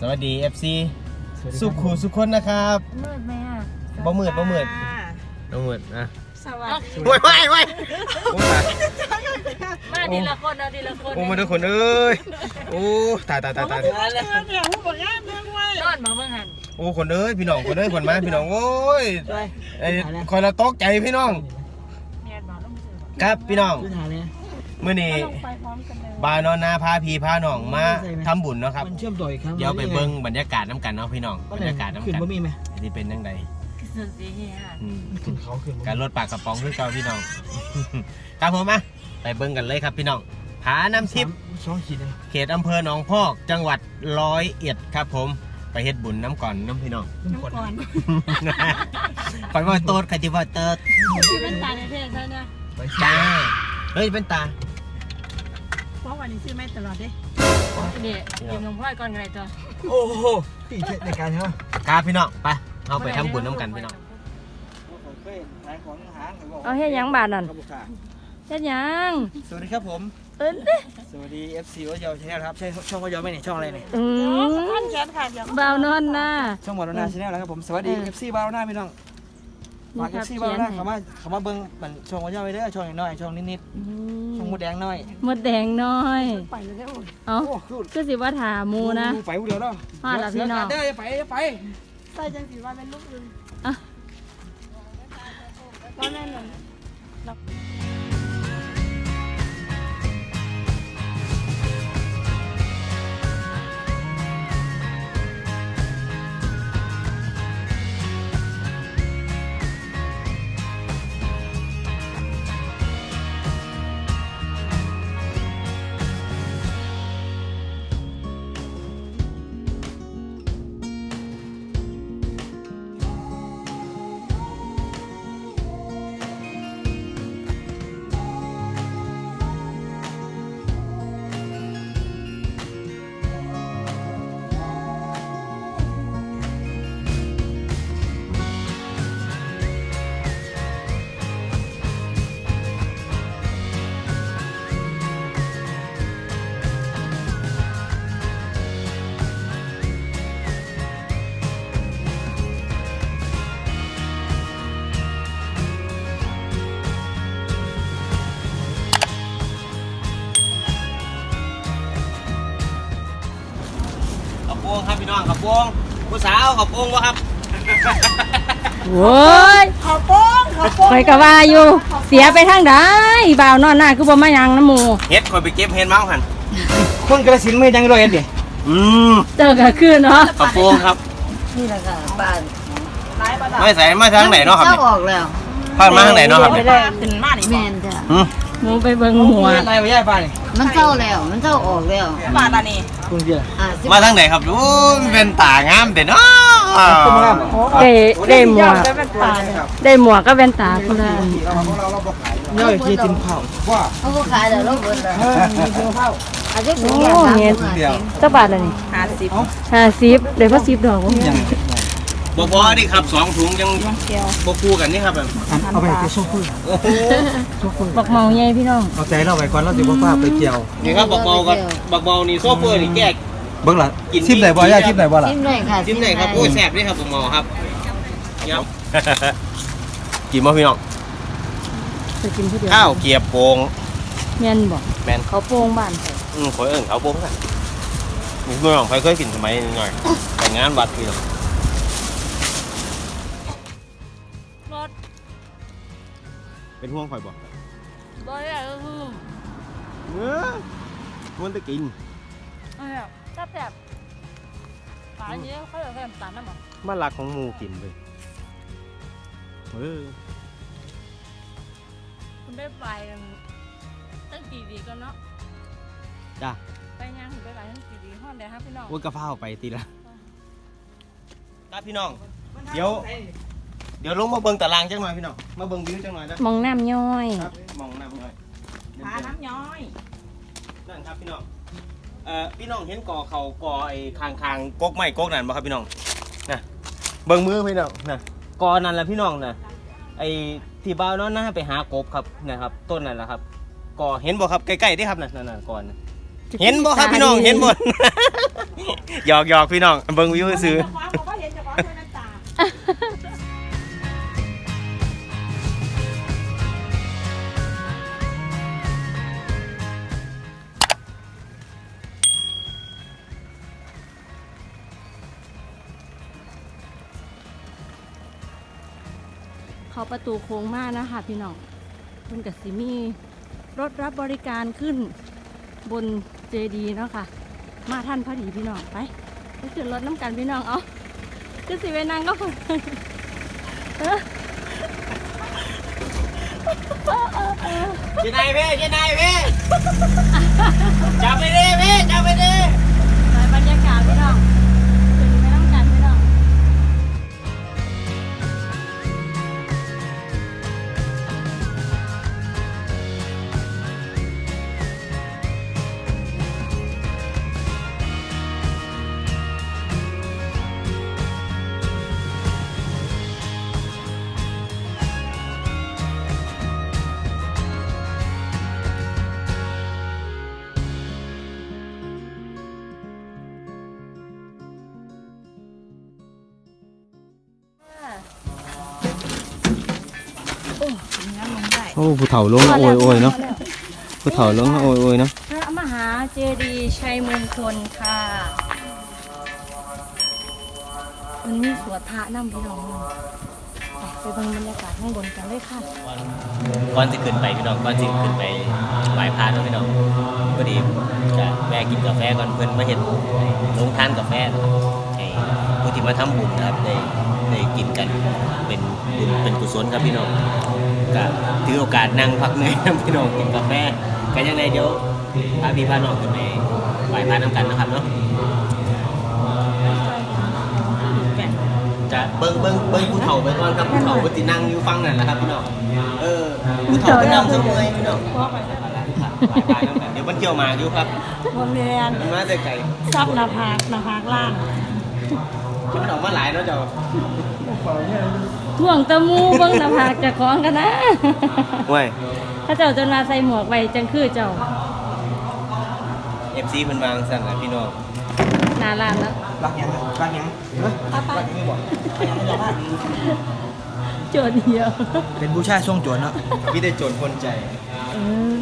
สวัสดี FC สุขูสุขคนนะครับมืดไหมอะบ่มืดบ่มืดบ่มืดอะสวัสดีโว้ยโว้ยโว้ยโอ้ยมาทีละคนเอาทีละคนโอ้มาทุกคนเอ้ยโอ้ตายตายตายตายนอนมาเมื่อหันโอ้คนเอ้ยพี่น้องคนเอ้ยคนมาพี่น้องโอ้ยไอ้คนละตกใจพี่น้องเมียนมาต้องซื้อครับพี่น้องพื้นฐานเลยมื้อนี้ ไปพร้อมกันเลยบาวนอนนาพาพี่พาน้องมาทำบุญเนาะครับ มันเชื่อมต่ออีกครั้งเดี๋ยวไปเบิ่งบรรยากาศน้ำกันเนาะพี่น้องบ้บรรยากาศน้ำขึ้นกันบ่มีไหมสิเป็นจังไดคือสุดสีเฮียอืมขึ้นเขาขึ้นบ่มีการลดปากกระป๋องคือเก่าพี่น้อง ครับผมมาไปเบิ่งกันเลยครับพี่น้องผาน้ำทิพย์สองขีดเลยเขตอำเภอหนองพอก จังหวัดร้อยเอ็ดครับผม ไปเฮ็ดบุญน้ำก่อนน้ำพี่น้องขึ้นก่อนก่อนคอยว่าโตดใครที่ว่าเติร์ดคือเป็นตาในเพศใช่ไหมไปจ้าเฮ้ยเป็นตาเพ ราะวันนี้ซื้อไม่ตลอดดิเดี๋ยวกินนมพ่อยก่อนกันเลยตัวโอ้โหพี่เทศในการใช่ไหมครับพี่น้องไปเอาไปทำบุญน้ำกันพี่น้องเอาเฮ็ดยังบาทนั่นเฮ็ดยังสวัสดีครับผมเอิ้นสวัสดี FC ว่ายาวชาแนลครับใช่ช่องว่ายาวไหมเนี่ยช่องอะไรเนี่ยอืมท่านแขนขาดเบานอนนะช่องวานาชาแนลนะครับผมสวัสดี FC วานาพี่น้อง ฝากนี่ครับ FC เขีวายนนาให้เขามาเขามาเบิ้งมันช่องว่ายาวไปเด้อช่องน้อยๆช่องนิดอืๆช่องมมดแดงน้อยมดแดงน้อยเอ้าโอ้คือคือสิว่าถาหมูนะไปผู้เดียวเนาะฮอดละพี่น้องเด้ออย่าไปอย่าไปใส่จังสีว่าเป็นลูกอึงอะว่าแม่นนั่น พี่น้องขอบวงผู้สาวขอบวงวะครับโว้ยขอโป้งขอโป้งคอยกะว่าอยู่ เสียไปทางใดบ่าวนอนหน้าคือบ่มายังน้ำหมูเฮ็ดคอยไปเก็บเฮ็ดเมาส์หันคนกระสินไม่ยังรวยดิอืมเจอกันคืนเนาะขอบวงครับนี่แหละค่ะบ้านไม่ใส่มาทางไหนเนาะครับเจ้าเนี่ยออกแล้วพาดมาทางไหนเนาะครับเนี่ยขึ้นมานี่แม่นจ้ะอืม หมูไปเบิ่งหัวนายไปย่ายป้านี่มันเจ้าแล้ว มันเจ้าออกแล้วบาทอันนี้คุณเดียวอ่าสิบมาทางไหนครับโอ้ยเป็นตางามเด่นเนาะคุณงามได้ได้หมวกได้เป็นตาเลยได้หมวกก็แว่นตาคนละอันย่อยที่กินข้าวว่าเขาก็ขายแล้วเราเบิดแล้วเออมีกินข้าวอาจจะถึงอย่างสามสิบห้าสิบเจ้าบาทละนี่ห้าสิบห้าสิบเดี๋ยวก็สิบดอกวะ บ่พอนี่ครับสองถุงยังบ่คู่กันนี่ครับแบบเอาไปไปโซ่คุยโอ้โหบักเมาใหญ่พี่น้องเอาใจเราไปก่อนเราจะว่าป้าไปเกี่ยวนี่ครับบักเบากับบักเบานี่โซเฟอร์นี่แก้เบิ่งล่ะกินชิมไหนบ่ย่าชิมไหนบ่ล่ะจิ้มหน่อยค่ะจิ้มไหนครับโอ้ยแซ่บนี่ครับบักเบาครับเนาะกินบ่พี่น้องจะกินผู้เดียวข้าวเกรียบโป่งแม่นบอกแม่นเขาโป่งบ้านอืมขอยเอิ้นเขาวโป่งกันนี่พี่น้องใครเคยกินสมัยหน่อยแต่งงานวัดพี่น้อง เป็นห่วงข่อยบ่บ่ได้ก็คือเออมันจะกินเอ้ยแซ่บแซ่บปลาเนี้ยเขาจะเพิ่มตาลน้ำมันมาลักของหมูกินเลยเออคุณได้ไปตั้งกี่ดีกันเนาะจ้ะไปยังคุณไปไปตั้งกี่ดีห้องเดียวครับพี่น้อง โอ้ยกระเพราไปตีละครับพี่น้อง เดี๋ยว เดี๋ยวลงมาเบิ่งตารางจังหน่อยพี่น้อง มาเบิ่งวิวจังหน่อยนะมองน้ำย่อย ครับมองน้ำหน่อยหาน้ำย้อยนั่นครับพี่น้อง เอ่อพี่น้องเห็นก่อเขาก่อไอ้คางคางๆกกไม้กกนั่นบ่ครับพี่น้องนะเบิ่งมือพี่น้องนะก่อนั่นแหละพี่น้องนะไอ้ที่บ้าวเนาะนะไปหากบครับนะครับ ต้นนั่นแหละครับก่อเห็นบ่ครับใกล้ๆได้ครับนั่นนั่นๆก่อนนะเห็นบ่ครับพี่น้องเห็นบ่หยอกหยอกพี่น้องเบิ่งวิวซื้อ เจ้าของบอกว่าเห็นเจ้าของเท่านั้น เขาประตูโค้งมากนะคะพี่น้องมันกับสิมีรถรับบริการขึ้นบนเจดีเนาะค่ะ มาท่านพอดีพี่น้องไปไปขึ้นรถน้ำกันพี่น้องเอาคือสิไปนั่งก็พอเจนายเพ่เจนายเพ่จับไปดิเพ่จับไปดิ อ้ผู้เฒ่าลงโอยโอยเนาะผู้เฒ่าลงโอยโอยเนาะพระมหาเจดีย์ชัยมงคลค่ะวันนี้สวดพระน้ำพี่น้องไปไปเบิ่งบรรยากาศข้างบนกันเลยค่ะก่อนจะขึ้นไปพี่น้องก่อนจะขึ้นไปไหว้พระเนาะพี่น้องพอดีจะแวะกินกาแฟก่อนเพื่อนมาเห็นลงทานกาแฟนะครับให้ ผู้ที่มาทำบุญนะครับได้ได้กินกันเป็นบุญเป็นกุศลครับพี่น้องก็ถือโอกาสนั่งพักเหนื่อยนะพี่น้องกินกาแฟกันยังไงเดี๋ยวพาพี่พาน้องขึ้นไปไหว้พระน้ำกันนะครับเนาะจะเบิ้งเบิ้งเบิ้งผู้เฒ่าไปก่อนครับผู้เฒ่าปฏินั่งอยู่ฟังนั่นแหละครับพี่น้องเออผู้เฒ่าไปนำสมุยพี่น้องเดี๋ยวมันเกี่ยวหมากอยู่ครับโรงเรียนมันมาแต่ไก่ซับหนาผากหนาผากล่าง มันออกมาหลายเนาะเจ้าท่วงตะมูเบิ่งหนาผากเจะคล้าของกันนะ เว้ยถ้าเจ้าจนมาใส่หมวกไว้จังคือเจ้าเอฟซีมันวางสั่นนะพี่น้องหนาลานแล้วรักยังรักยังรักยังไม่บอกโจทย์เดียวเป็นผู้ชายทรงโจรเนาะพี่ได้โจรคนใจ เออ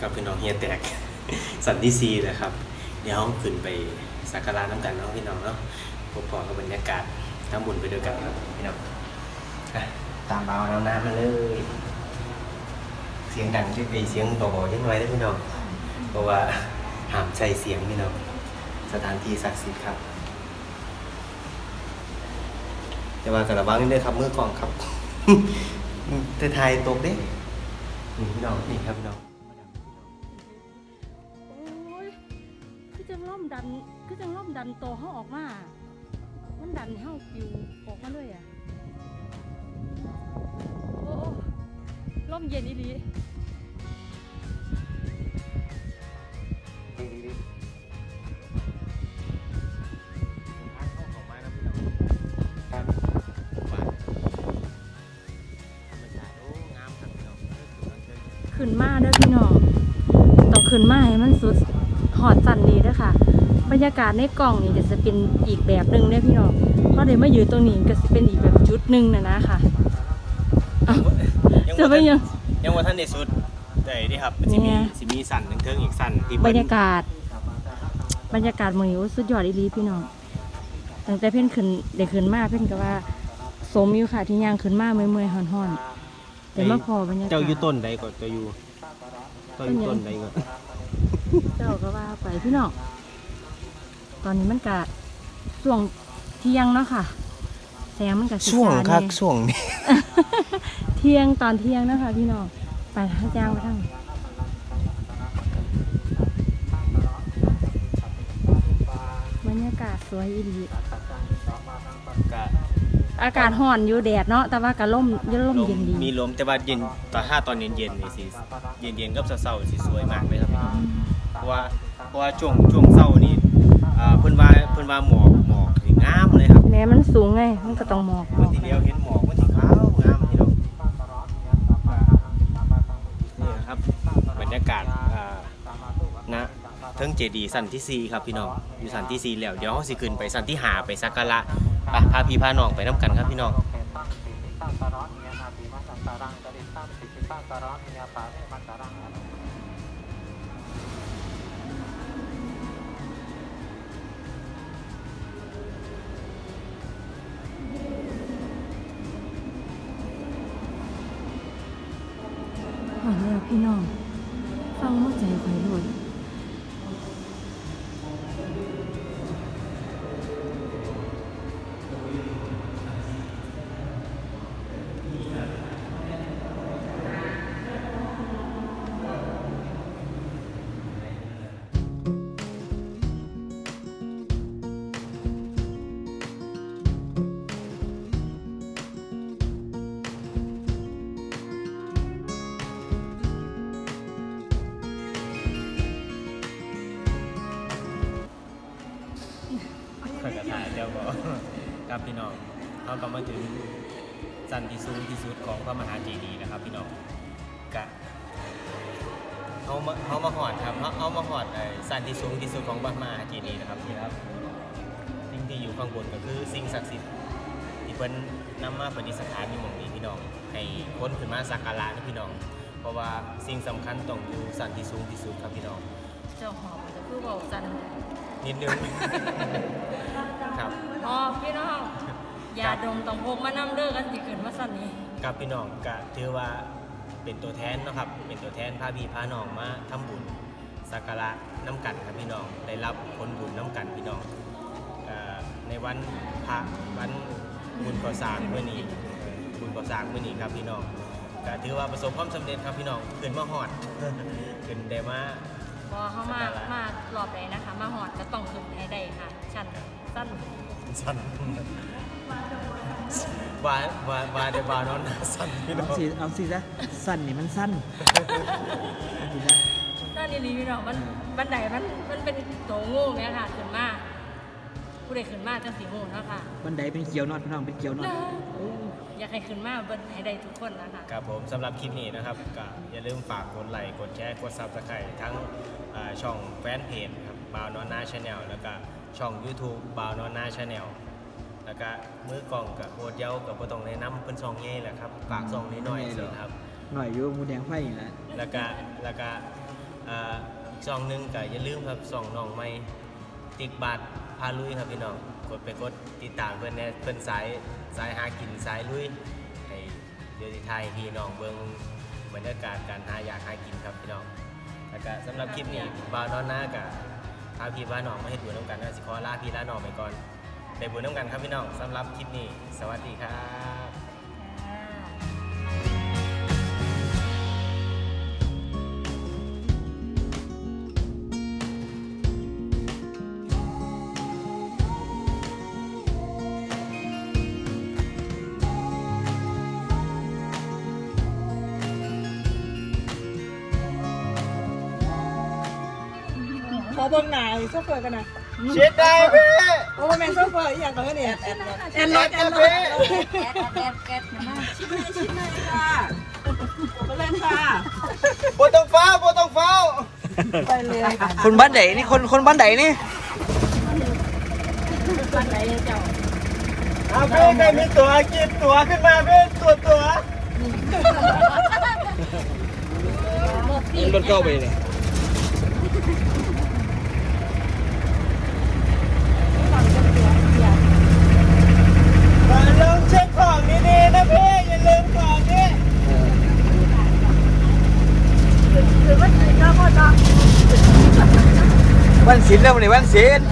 กับพี่น้องเฮียแตก สันที่ซีเลยครับ เดี๋ยวขึ้นไปสักการะน้ำกันเนาะพี่น้องเนาะพบพอกับบรรยากาศทำบุญไปด้วยกันครับพี่น้องตามเบาน้ำน้ำมาเลย เสียงดังช่วยไปเสียงเบาๆยังไงได้พี่น้องเพราะว่าห้ามใส่เสียงพี่น้องสถานที่ศักดิ์สิทธิ์ครับจะมากระวังนิดนึงครับมือกล้องครับแต่ถ่ายตกเด้นี่พี่น้องนี่ครับพี่น้อง ดันคือจังล่อมดันโตวเขาออกมา มันดันให้เฮาปิวออกมาเลยอะโอ้โอ้ล่มเย็นอีหลีขึ้นมาเด้อพี่น้องต้องขึ้นมาให้มันสุดหอดสั่นนี้เด้อค่ะ บรรยากาศในกล่องนี่ก็จะเป็นอีกแบบหนึ่งเด้อพี่น้องเพราะเดี๋ยวมาอยู่ตรงนี้ก็จะเป็นอีกแบบชุดหนึ่งนะนะค่ะเอ้าจะไปยังยังว่าท่านในสุดแต่นี่ครับมันสิเนี่มียสิมีสั่นหนึ่งเทิงอีกสั่นที่บรเพิ่นรยากาศ บรรยากาศเมืองนี้โอ้สุดยอดอีหลีพี่น้องตั้งแต่เพ่นขึ้นเด็กขึ้นมาเพ่นก็ว่าสมอยู่ค่ะที่ย่างขึ้นมาเมื่อยๆห่อนๆแต่มาพอบรรยากาศเจ้าอยู่ต้นใดก่อนเจ้าอยู่เจ้าอยู่ต้นใดก่อนเจ้าก็ว่าไปพี่น้อง ตอนนี้มันกะช่วงเที่ยงเนาะค่ะ แสงมันกะสิช่วงจ้าคักแน่ ช่วงนี้ เที่ยงตอนเที่ยงเนาะคะพี่น้องไปทางจ้างไปทางบรรยากาศสวยอีดีก็อากาศห่อนอยู่แดดเนาะแต่ว่ากะล่มยล่มลมเย็นดีมีลมแต่ว่าเย็นตอนถ้าตอนเย็นๆนี่สิเย็นๆกับเช้าๆสิสวยมากเลยครับพี่น้องเพราะว่าเพราะว่าช่วงช่วงเช้านี่ อ่าเพิ่นว่าเพิ่นว่าหมอกหมอกสิงามเลยครับแม้มันสูงไง มันก็ต้องหมอกวันที่เดียวเห็นหมอกวันที่ขาวงามพี่น้องนี่นะครับบรรยากาศอ่าณเทิงเจดีย์สันที่สี่ครับพี่น้องอยู่สันที่สี่แล้วเดี๋ยวเราสิขึ้นไปสันที่หาไปสักการะไปพาพี่พาน้องไปน้ำกันครับพี่น้องห่อนแล้วพี่น้องฟัง 不 พี่น้องเขาก็มาถึงสันที่สูงที่สุดของพระมหาเจดีย์นะครับ พี่น้องกะเขามาเขามาหอดครับเขาเอามาหอดไอ้สันที่สูงที่สุดของพระมหาเจดีย์นะครับนี่ครับสิ่งที่อยู่ข้างบนก็คือสิ่งศักดิ์สิทธิ์ที่เพิ่นนำมาประดิษฐานอยู่หม่องนี้พี่น้องให้คนขึ้นมาสักการะนะพี่น้อง เพราะว่าสิ่งสำคัญต้องอยู่สันที่สูงที่สุดครับพี่น้อง เจ้าหอบจะคือเบาจันนิดนึง ครับ หอบพี่น้อง ยาดมต้องพกมานำเด้อกันสิเกิดมาสั่นนี้กับพี่น้องก็ถือว่าเป็นตัวแทนเนาะครับ เป็นตัวแทนพาพี่พาน้องมาทำบุญสักการะน้ำกันครับพี่น้องได้รับผลบุญน้ำกันพี่น้องเอ่อในวันพระวันบุญก่อสร้างเมื่อนี้บุญก่อสร้างเมื่อนี้ครับพี่น้องก็ถือว่าประสบความสำเร็จครับพี่น้องขึ้นมาฮอดขึ้นได้มาพอเขามามารอบใดนะคะ มาหอดก็ต้องขึ้นให้ได้ค่ะ ชันสั้นสั่น ว่าว่าว่าได้บ่าวนอนหน้าสั่นพี่น้เอาองสิเอาสิจ้ะสั้นนี่มันสั้นเอาสิจ้ะนั่นนี่ลีพี่น้องมันบันไดมันมันเป็นโถงูเนี่ยค่ะขึ้นมาผู้ใดขึ้นมาจังสีงูเนาะค่ะบันไดเป็นเกียวนอดพี่น้องเป็นเกียวนอดอยากให้ขึ้นมาเบิ้ให้ได้ทุกคนนะคะ ครับผมสำหรับคลิปนี้นะครับก็อย่าลืมฝากกดไลค์กดแชร์กดซับสไครต์ทั้งอ่าช่องแฟนเพจครับบาวนอนนาชาแนลแล้วก็ช่อง YouTube บาวนอนนาชาแนล แล้วก็มือกล่องกับโคตรเย้ากับบ่ต้องแนะนำเพิ่นช่องใหญ่แหละครับฝากช่องน้อยๆสิครับ หน่อยอยู่หมูแดงไฟนี่แหละแล้วก็แล้วก็อ่าอีกช่องหนึงก็อย่าลืมครับช่องน้องใหม่ติ๊กบาทพาลุยครับพี่น้องกดไปกดติดตามเพิ่นแหน่เพิ่นสายสายหากินสายลุยให้เดี๋ยวสิถ่ายให้พี่น้องเบิ่งบรรยากาศการหาอยากหากินครับพี่น้องแล้วก็สำหรับคลิปนี้บ่าวนอนหน้ากับพาพี่บ้านน้องมาเฮ็ดบุญน้ำกันนะสิขอลาพี่ลาน้องไปก่อน ได้บุญน้ำกันครับพี่น้องสำหรับคลิปนี้ สวัสดีครับขอเบิ่งหน้าโซเฟอร์กันนะ เช็ดได้พี่โอ้แม่นโซเฟอร์อีหยังก่อนเนี่ยแอนรถแอนรถแก๊สแก๊สแก๊สมาชิ้นเลยค่ะไปเล่นค่ะบนต้องฟ้าบนต้องฟ้าไปเลยค่ะคนบ้านไหนนี่คนคนบ้านไหนนี่เอาเพ่ใครมีตัวกินตัวขึ้นมาเพ่ตัวตัวรถเก้าไปเลย มาลองเช็ค ของดีๆนะพี่อย่าลืมของนี่วันศิลป์แล้ววันนี้วันศิลป์